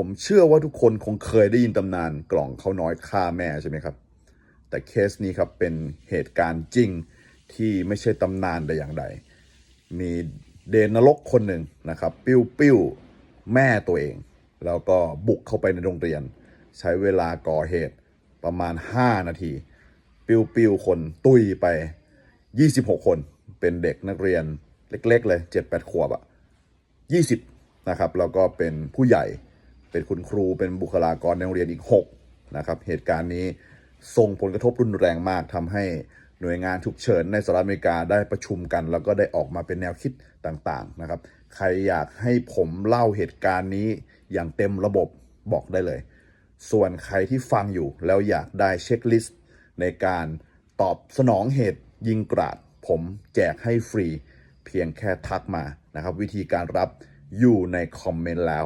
ผมเชื่อว่าทุกคนคงเคยได้ยินตำนานกล่องเขาน้อยฆ่าแม่ใช่ไหมครับ แต่เคสนี้ครับเป็นเหตุการณ์จริงที่ไม่ใช่ตำนานแต่อย่างใด มีเดนนรกคนหนึ่งนะครับ ปิ้วปิ้วแม่ตัวเอง แล้วก็บุกเข้าไปในโรงเรียน ใช้เวลาก่อเหตุประมาณ 5 นาที ปิ้วปิ้วคนตุยไป 26 คนเป็นเด็กนักเรียนเล็ก ๆ เลย 7-8 ขวบอะ20 นะครับ แล้วก็เป็นผู้ใหญ่ เป็นคุณครูเป็นบุคลากรในโรงเรียนอีก6นะครับเหตุการณ์นี้ส่งผลกระทบรุนแรงมากทำให้หน่วยงานฉุกเฉินในสหรัฐอเมริกาได้ประชุมกัน แล้วก็ได้ออกมาเป็นแนวคิดต่างๆนะครับ ใครอยากให้ผมเล่าเหตุการณ์นี้อย่างเต็มระบบบอกได้เลย ส่วนใครที่ฟังอยู่แล้วอยากได้เช็คลิสต์ในการตอบสนองเหตุยิงกราด ผมแจกให้ฟรี เพียงแค่ทักมานะครับ วิธีการรับอยู่ในคอมเมนต์แล้ว